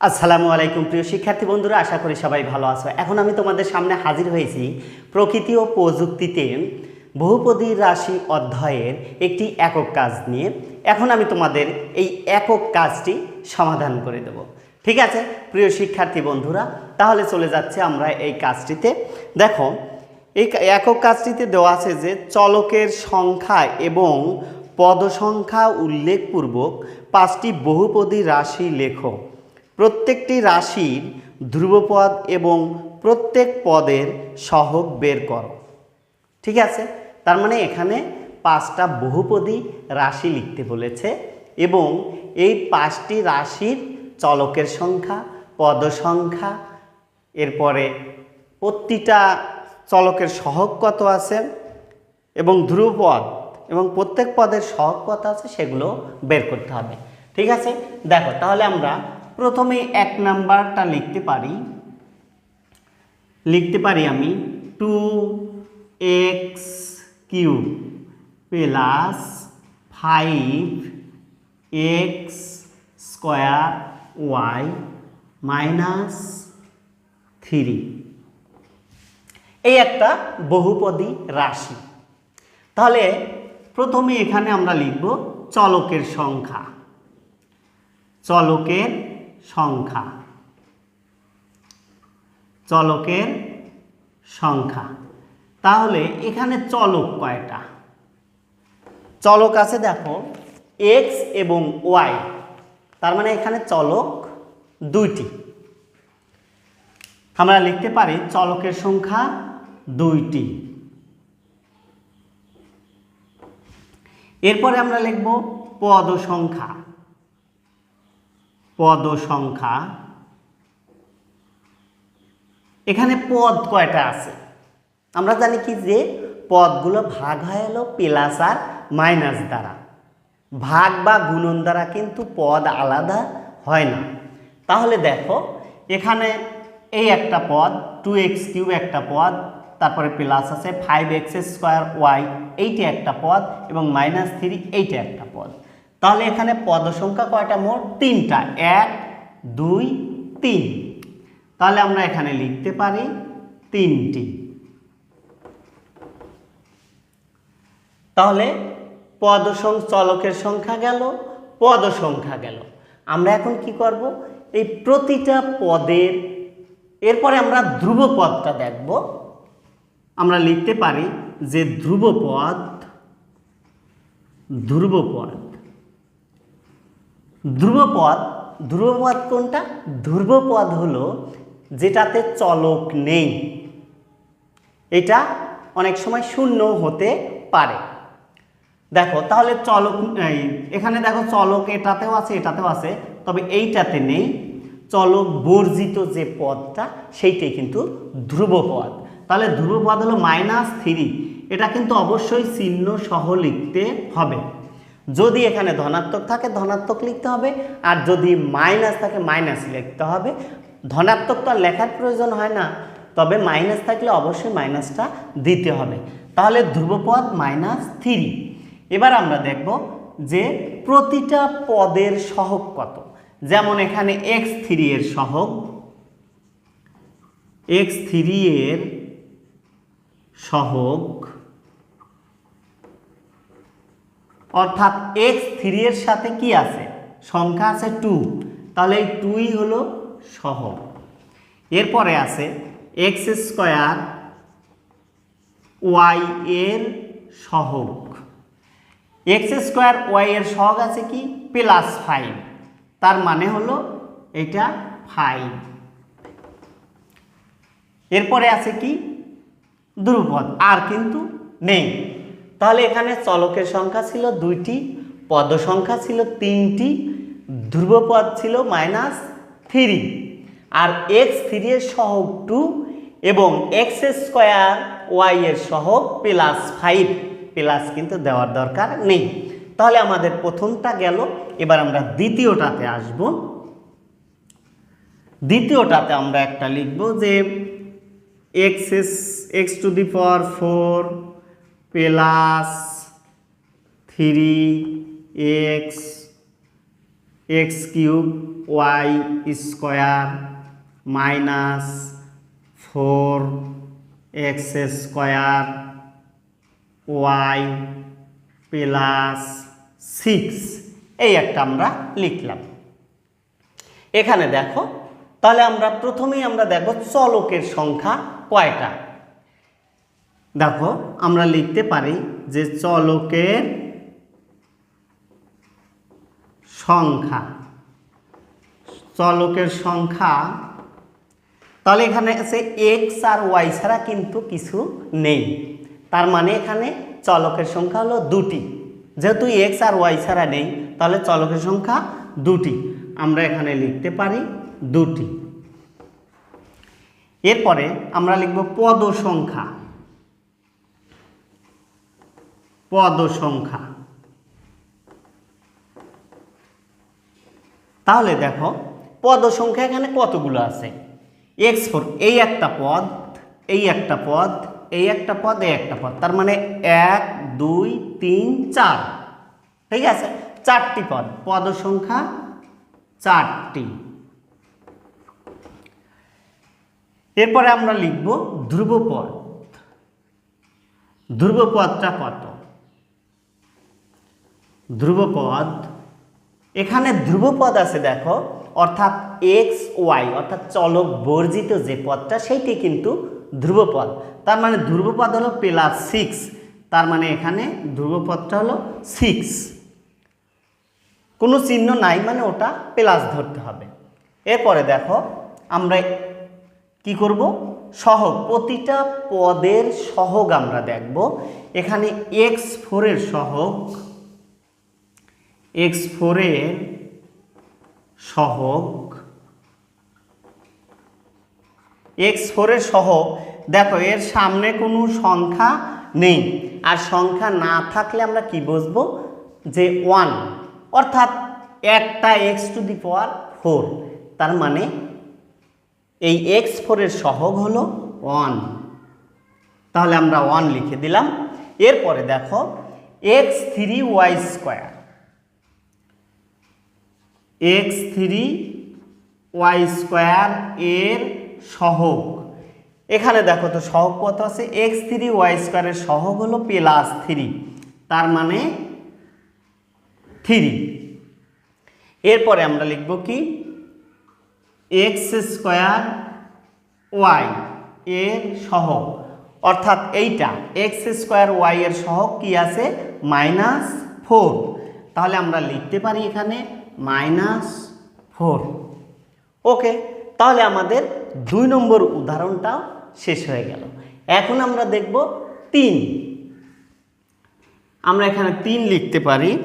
আসসালামু আলাইকুম, প্রিয় শিক্ষার্থী বন্ধুরা, আশা করি সবাই ভালো আছো। এখন আমি তোমাদের সামনে হাজির হয়েছি প্রকৃতি ও প্রযুক্তিতে বহুপদী রাশি অধ্যায়ের একটি একক কাজ নিয়ে। এখন আমি তোমাদের এই একক কাজটি সমাধান করে দেব। ঠিক আছে, প্রিয় শিক্ষার্থী বন্ধুরা, তাহলে চলে যাচ্ছে আমরা এই কাজটিতে। দেখো, এই একক কাজটিতে দেওয়া আছে যে চলকের সংখ্যা এবং পদসংখ্যা উল্লেখপূর্বক পাঁচটি বহুপদী রাশি লেখো। প্রত্যেকটি রাশির ধ্রুবপদ এবং প্রত্যেক পদের সহগ বের করো। ঠিক আছে? তার মানে এখানে পাঁচটা বহুপদী রাশি লিখতে বলেছে এবং এই পাঁচটি রাশির চলকের সংখ্যা, পদ সংখ্যা, এরপরে প্রতিটা চলকের সহগ কত আছে এবং ধ্রুবপদ এবং প্রত্যেক পদের সহগ কত আছে সেগুলো বের করতে হবে। ঠিক আছে? দেখো, তাহলে আমরা প্রথমে এক নাম্বারটা লিখতে পারি। লিখতে পারি আমি two x cube plus five x square y minus three এই একটা বহুপদী রাশি। তাহলে প্রথমে এখানে আমরা লিখব চলকের সংখ্যা। চলকের সংখ্যা। চলকের সংখ্যা। তাহলে এখানে চলক কয়টা? চলক আছে দেখো এক্স এবং ওয়াই তার মানে এখানে চলক দুইটি। আমরা লিখতে পারি চলকের সংখ্যা দুইটি। এরপরে আমরা লিখব পদ সংখ্যা। পদ সংখ্যা এখানে পদ কয়টা আছে? আমরা জানি কি যে পদগুলো ভাগ হয়ে এলো প্লাস আর মাইনাস দ্বারা। ভাগ বা গুণন দ্বারা কিন্তু পদ আলাদা হয় না। তাহলে দেখো, এখানে এই একটা পদ টু এক্স কিউব একটা পদ, তারপরে প্লাস আছে ফাইভ এক্স স্কোয়ার ওয়াই এইটা একটা পদ এবং মাইনাস থ্রি এইটা একটা পদ। তাহলে এখানে পদ সংখ্যা কয়টা? মোট তিনটা। এক, দুই, তিন। তাহলে আমরা এখানে লিখতে পারি তিনটি। তাহলে পদ চলকের সংখ্যা গেল পদ সংখ্যা গেল। আমরা এখন কি করব? এই প্রতিটা পদের এরপরে আমরা ধ্রুবপদটা দেখব। আমরা লিখতে পারি যে ধ্রুবপদ ধ্রুবপদ। ধ্রুবপদ ধ্রুবপদ কোনটা? ধ্রুবপদ হলো যেটাতে চলক নেই। এটা অনেক সময় শূন্য হতে পারে। দেখো, তাহলে চলক এখানে দেখো চলক এটাতেও আছে এটাতেও আছে। তবে এইটাতে নেই। চলক বর্জিত যে পদটা, সেইটাই কিন্তু ধ্রুবপদ। তাহলে ধ্রুবপদ হলো মাইনাস থ্রি এটা কিন্তু অবশ্যই চিহ্ন সহ লিখতে হবে। যদি এখানে ধনাত্মক থাকে, ধনাত্মক লিখতে হবে। আর যদি মাইনাস থাকে মাইনাস লিখতে হবে। ধনাত্মক তো আর লেখার প্রয়োজন হয় না। তবে মাইনাস থাকলে অবশ্যই মাইনাসটা দিতে হবে। তাহলে ধ্রুবপদ মাইনাস থ্রি এবার আমরা দেখব যে প্রতিটা পদের সহগ কত। যেমন এখানে এক্স থ্রি এর সহগ এক্স থ্রি এর সহগ অর্থাৎ এক্স থ্রি এর সাথে কি আছে? সংখ্যা আছে টু তাহলে এই টুই হলো সহগ। এরপরে আছে এক্স স্কোয়ার ওয়াই এর সহগ। এক্স স্কোয়ার ওয়াই এর সহগ আছে কি? প্লাস ফাইভ তার মানে হলো এটা ফাইভ এরপরে আছে কি? ধ্রুপদ। আর কিন্তু নেই। তাহলে এখানে চলকের সংখ্যা ছিল দুইটি, পদ সংখ্যা ছিল তিনটি, ধ্রুবপদ ছিল মাইনাস থ্রি আর এক্স থ্রি এর সহগ টু এবং এক্স স্কোয়ার ওয়াই এর সহগ প্লাস ফাইভ প্লাস কিন্তু দেওয়ার দরকার নেই। তাহলে আমাদের প্রথমটা গেল, এবার আমরা দ্বিতীয়টাতে আসব। দ্বিতীয়টাতে আমরা একটা লিখব যে x x to the power four plus three x x cube y square minus four x square y plus six. এই একটা আমরা লিখলাম। এখানে দেখো, তাহলে আমরা প্রথমেই আমরা দেখো চলকের সংখ্যা কয়টা? দেখো, আমরা লিখতে পারি যে চলকের সংখ্যা। চলকের সংখ্যা, তাহলে এখানে আছে এক্স আর ওয়াই ছাড়া কিন্তু কিছু নেই। তার মানে এখানে চলকের সংখ্যা হলো দুটি। যেহেতু এক্স আর ওয়াই ছাড়া নেই, তাহলে চলকের সংখ্যা দুটি। আমরা এখানে লিখতে পারি দুটি। এরপরে আমরা লিখব পদ সংখ্যা। পদ সংখ্যা তাহলে দেখো পদ সংখ্যা এখানে কতগুলো আছে? এক্স ফোর এই একটা পদ, এই একটা পদ, এই একটা পদ, এই একটা পদ। তার মানে এক, দুই, তিন, চার। ঠিক আছে? চারটি পদ। পদ সংখ্যা চারটি। এরপরে আমরা লিখব ধ্রুবপদ। ধ্রুবপদটা কত? ধ্রুবপদ। এখানে ধ্রুবপদ আছে দেখো, অর্থাৎ এক্স ওয়াই, অর্থাৎ চলক বর্জিত যে পদটা, সেইটি কিন্তু ধ্রুবপদ। তার মানে ধ্রুবপদ হলো প্লাস সিক্স, তার মানে এখানে ধ্রুবপদটা হলো সিক্স। কোনো চিহ্ন নাই মানে ওটা প্লাস ধরতে হবে। এরপরে দেখো, আমরা কি করব? সহগ, প্রতিটা পদের সহগ আমরা দেখব। এখানে এক্স ফোরের সহগ এক্স ফোরের সহগ এক্স ফোরের সহগ, দেখো এর সামনে কোনো সংখ্যা নেই। আর সংখ্যা না থাকলে আমরা কি বুঝব? যে ওয়ান অর্থাৎ একটা x to the power four তার মানে এই এক্স ফোরের সহগ হলো ওয়ান তাহলে আমরা ওয়ান লিখে দিলাম। এরপরে দেখো x three y square x three y square এর সহগ। এখানে দেখো তো সহগ কত আছে? এক্স থ্রি ওয়াই স্কোয়ারের সহগ হলো প্লাস থ্রি, তার মানে থ্রি। এরপরে আমরা লিখব কি? এক্স স্কোয়ার ওয়াই এর সহগ। অর্থাৎ এইটা, এক্স স্কোয়ার ওয়াই এর সহগ কি আছে? Minus four. তাহলে আমরা লিখতে পারি এখানে মাইনাস ফোর। ওকে তাহলে আমাদের দুই নম্বর উদাহরণটাও শেষ হয়ে গেল। এখন আমরা দেখব তিন। আমরা এখানে তিন লিখতে পারি।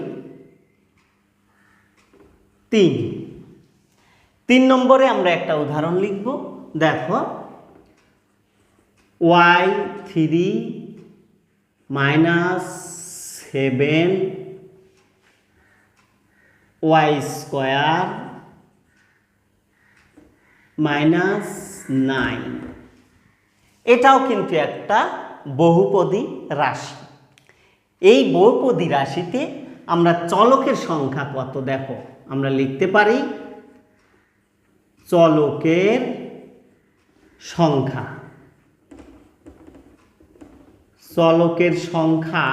তিন। তিন নম্বরে আমরা একটা উদাহরণ লিখব। দেখো y three minus seven y square minus nine এটাও কিন্তু একটা বহুপদী রাশি। এই বহুপদী রাশিতে আমরা চলকের সংখ্যা কত দেখো? আমরা লিখতে পারি চলকের সংখ্যা। চলকের সংখ্যা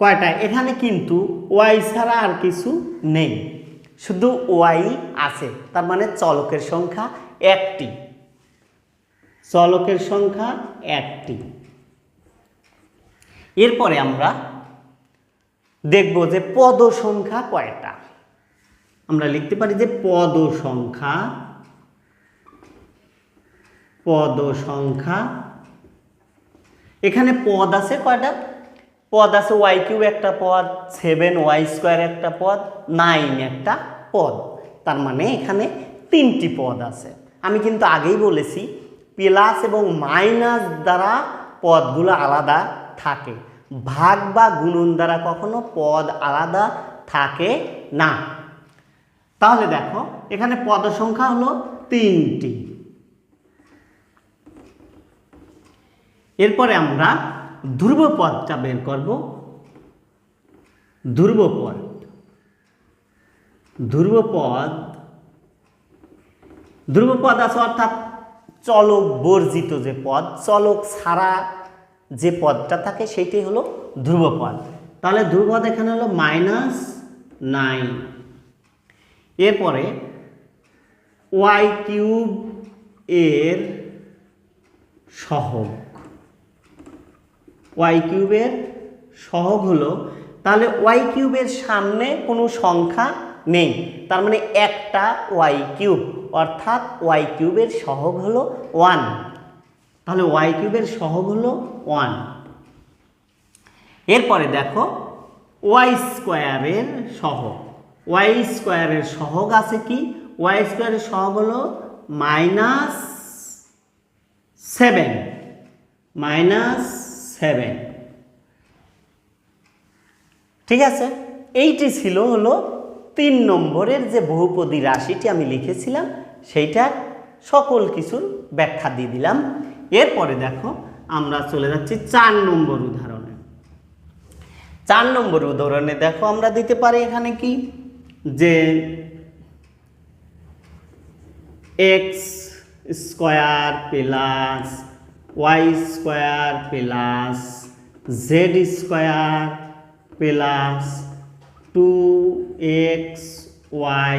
কয়টা? এখানে কিন্তু ওয়াই ছাড়া আর কিছু নেই। শুধু ওয়াই আছে, তার মানে চলকের সংখ্যা একটি। চলকের সংখ্যা একটি। এরপরে আমরা দেখব যে পদ সংখ্যা কয়টা? আমরা লিখতে পারি যে পদ সংখ্যা পদ সংখ্যা, এখানে পদ আছে কয়টা? পদ আছে ওয়াই কিউ একটা পদ সেভেন ওয়াই স্কোয়ার একটা পদ নাইন একটা পদ। তার মানে এখানে তিনটি পদ আছে। আমি কিন্তু আগেই বলেছি প্লাস এবং মাইনাস দ্বারা পদগুলো আলাদা থাকে। ভাগ বা গুণন দ্বারা কখনো পদ আলাদা থাকে না। তাহলে দেখো, এখানে পদ সংখ্যা হলো তিনটি। এরপরে আমরা ধ্রুবপদটা বের করব। ধ্রুবপদ ধ্রুবপদ ধ্রুবপদ আছে অর্থাৎ চলক বর্জিত যে পদ, চলক ছাড়া যে পদটা থাকে সেইটাই হলো ধ্রুবপদ। তাহলে ধ্রুবপদ এখানে হলো মাইনাস নাইন এরপরে ওয়াই কিউব এর সহগ। ওয়াই কিউবের সহগ হলো, তাহলে ওয়াই কিউবের সামনে কোনো সংখ্যা নেই, তার মানে একটা ওয়াই কিউব, অর্থাৎ ওয়াই কিউবের সহগ হলো ওয়ান তাহলে ওয়াই কিউবের সহগ হলো ওয়ান এরপরে দেখো ওয়াই স্কোয়ারের সহগ ওয়াই স্কোয়ারের সহগ আছে কি? ওয়াই স্কোয়ারের সহগ হলো মাইনাস সেভেন মাইনাস সেভেন ঠিক আছে? এইটি ছিল হলো তিন নম্বরের যে বহুপদী রাশিটি আমি লিখেছিলাম সেইটার সকল কিছুর ব্যাখ্যা দিয়ে দিলাম। এরপরে দেখো, আমরা চলে যাচ্ছি চার নম্বর উদাহরণে। চার নম্বর উদাহরণে দেখো, আমরা দিতে পারি এখানে কি? যে x square plus y square plus z square plus two x y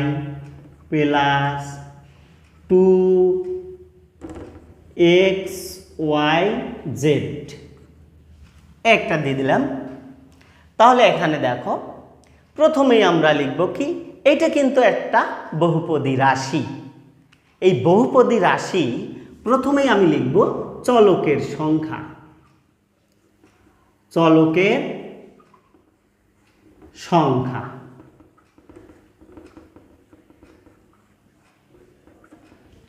plus two x y z. একটা দিয়ে দিলাম। তাহলে এখানে দেখো, প্রথমেই আমরা লিখব কি, এটা কিন্তু একটা বহুপদী রাশি। এই বহুপদী রাশি প্রথমেই আমি লিখব চলকের সংখ্যা। চলকের সংখ্যা।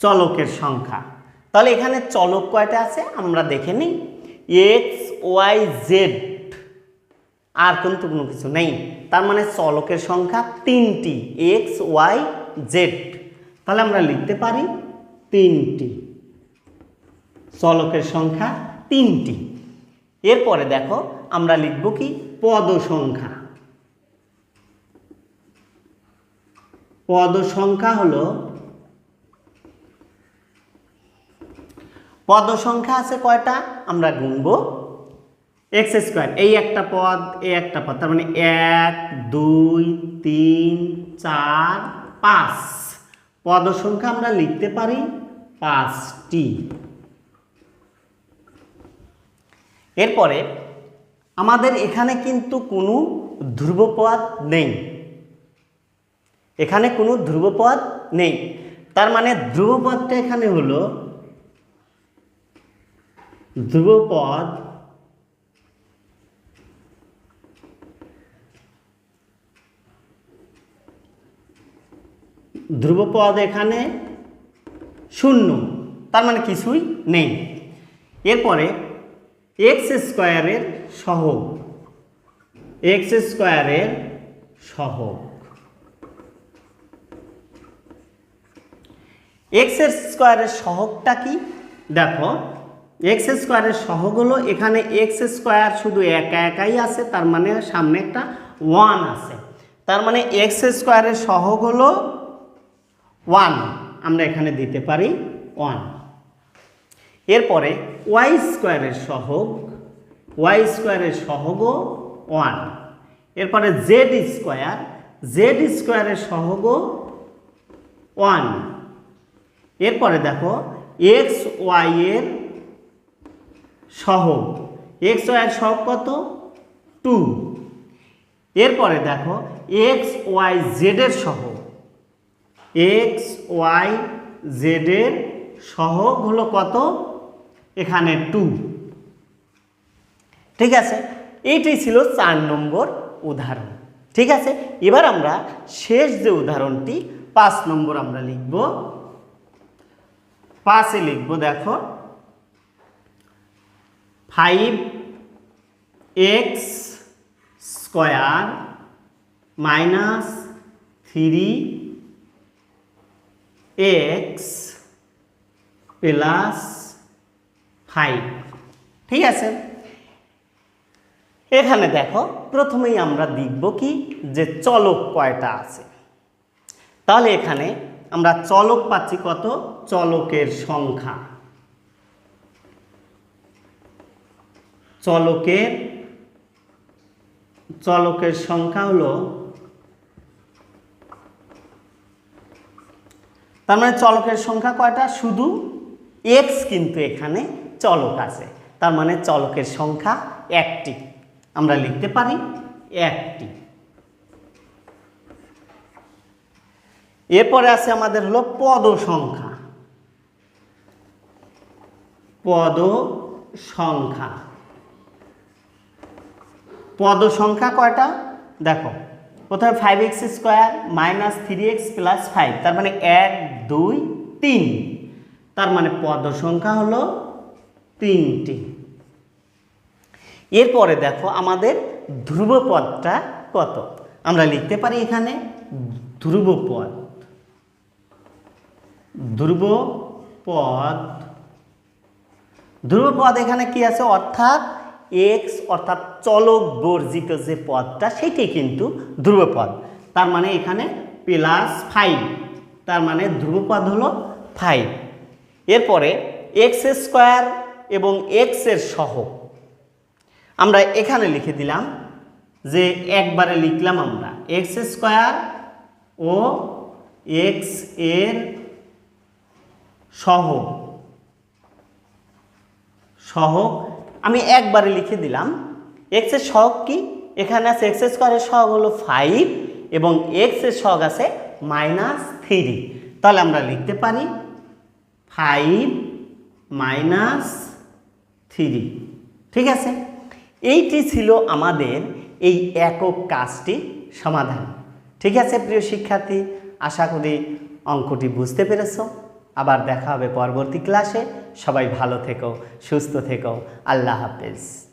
চলকের সংখ্যা। তাহলে এখানে চলক কয়টা আছে? আমরা দেখে নিই। X y Z. আর কিন্তু কোনো কিছু নেই। তার মানে চলকের সংখ্যা তিনটি। X y z. তাহলে আমরা লিখতে পারি তিনটি। চলকের সংখ্যা তিনটি। এরপরে দেখো আমরা লিখব কি? পদ সংখ্যা পদ সংখ্যা হলো পদ সংখ্যা আছে কয়টা? আমরা গুনব। এক্স স্কোয়ার, এই একটা পদ, এই একটা পদ, তার মানে এক, দুই, তিন, চার, পাঁচ। পদ সংখ্যা আমরা লিখতে পারি পাঁচটি। এরপরে, আমাদের এখানে কিন্তু কোনো ধ্রুবপদ নেই। এখানে কোনো ধ্রুবপদ নেই। তার মানে ধ্রুবপদটা এখানে হলো ধ্রুবপদ ধ্রুবপদ এখানে শূন্য। তার মানে কিছুই নেই। এরপরে এক্স স্কোয়ারের সহগ। এক্স স্কোয়ারের সহগ। এক্স স্কোয়ারের সহগটা কি? দেখো এক্স স্কোয়ারের সহগ হলো এখানে এক্স স্কোয়ার শুধু একা একাই আছে, তার মানে সামনে একটা ওয়ান আছে। তার মানে এক্স স্কোয়ারের সহগ হলো ওয়ান আমরা এখানে দিতে পারি ওয়ান এরপরে ওয়াই স্কোয়ারের সহগ, ওয়াই স্কোয়ারের সহগও ওয়ান। এরপরে জেড স্কোয়ার, জেড স্কোয়ারের সহগও ওয়ান। এরপরে দেখো, এক্স ওয়াই এর সহগ, এক্স ওয়াইয়ের সহগ কত? টু। এরপরে দেখো, এক্স ওয়াই জেডের সহগ, এক্স ওয়াই জেডের সহগ হলো কত? এখানে টু ঠিক আছে? এইটাই ছিল চার নম্বর উদাহরণ। ঠিক আছে? এবার আমরা শেষ যে উদাহরণটি, পাঁচ নম্বর আমরা লিখব। পাঁচে লিখব, দেখো। Five x square minus three x plus five ঠিক আছে? এখানে দেখো, প্রথমেই আমরা দেখব কি? যে চলক কয়টা আছে। তাহলে এখানে আমরা চলক পাচ্ছি কত? চলকের সংখ্যা। চলকের চলকের সংখ্যা হলো তার মানে চলকের সংখ্যা কয়টা? শুধু এক্স কিন্তু এখানে চলক আছে। তার মানে চলকের সংখ্যা একটি। আমরা লিখতে পারি একটি। এরপরে আছে আমাদের হলো পদ সংখ্যা। পদ সংখ্যা। পদ সংখ্যা কয়টা? দেখো, প্রথমে five x square minus three x plus five তার মানে এক, দুই, তিন। তার মানে পদ সংখ্যা হলো তিনটি। এরপরে দেখো আমাদের ধ্রুবপদটা কত? আমরা লিখতে পারি এখানে ধ্রুবপদ। ধ্রুবপদ। ধ্রুবপদ এখানে কি আছে? অর্থাৎ এক্স অর্থাৎ চলক বর্জিত যে পদটা, সেটি কিন্তু ধ্রুবপদ। তার মানে এখানে প্লাস ফাইভ তার মানে ধ্রুবপদ হলো ফাইভ এরপরে এক্স স্কোয়ার এবং এক্সের সহগ আমরা এখানে লিখে দিলাম যে একবারে লিখলাম আমরা এক্স স্কোয়ার ও এক্সের সহ। সহ। আমি একবারে লিখে দিলাম। এক্সের সহগ কি? এখানে আছে এক্স স্কোয়ারের সহগ হলো ফাইভ এবং এক্সের সহগ আছে মাইনাস থ্রি তাহলে আমরা লিখতে পারি ফাইভ মাইনাস থ্রি ঠিক আছে? এইটি ছিল আমাদের এই একক কাজটি সমাধান। ঠিক আছে, প্রিয় শিক্ষার্থী? আশা করি অঙ্কটি বুঝতে পেরেছ। আবার দেখা হবে পরবর্তী ক্লাসে। সবাই ভালো থেকো, সুস্থ থেকো। আল্লাহ হাফেজ।